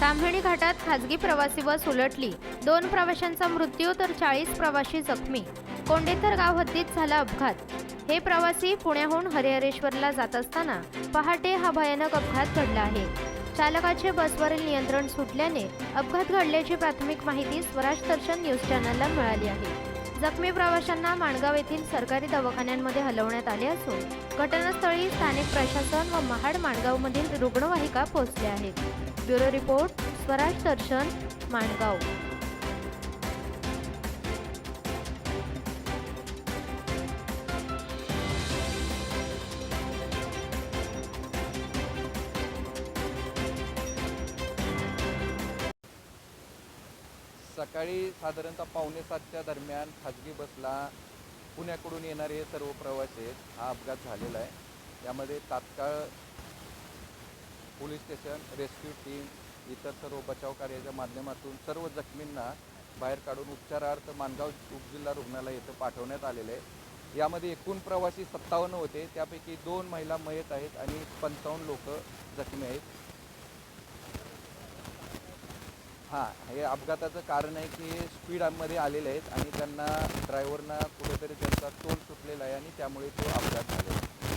ताम्हिणी घाटात खासगी प्रवासी बस उलटली. दोन प्रवाशांचा मृत्यू तर चाळीस प्रवाशी जखमी. कोंडेतर गाव हद्दीत झाला अपघात. हे प्रवासी पुण्याहून हरिहरेश्वरला जात असताना पहाटे हा भयानक अपघात घडला आहे. चालकाचे बसवरील नियंत्रण सुटल्याने अपघात घडल्याची प्राथमिक माहिती स्वराज दर्शन न्यूज चॅनलला मिळाली आहे. जखमी प्रवाशांना माणगाव येथील सरकारी दवाखान्यांमध्ये हलवण्यात आले असून घटनास्थळी स्थानिक प्रशासन व महाड माणगावमधील रुग्णवाहिका पोहोचल्या आहेत. Bureau report Swaraj Darshan Mangaon. सकाळी साधारणतः पावणे सातच्या दरम्यान खाजगी बसला पुण्याकडून येणारे हे सर्व प्रवासी आहेत. हा अपघात झालेला आहे. यामध्ये तात्काळ पोलीस स्टेशन रेस्क्यू टीम इतर सर्व बचाव कार्याच्या माध्यमातून सर्व जखमींना बाहेर काढून उपचारार्थ मानगाव उपजिल्हा रुग्णालय इथं पाठवण्यात आलेलं आहे. यामध्ये एकूण प्रवासी सत्तावन्न होते. त्यापैकी दोन महिला मयत आहेत आणि पंचावन्न लोक जखमी आहेत. हां हे अपघाताचं कारण आहे की स्पीडमध्ये आलेले आहेत आणि त्यांना ड्रायव्हरना कुठेतरी त्यांचा तोल सुटलेला आहे आणि त्यामुळे तो अपघात झालेला आहे.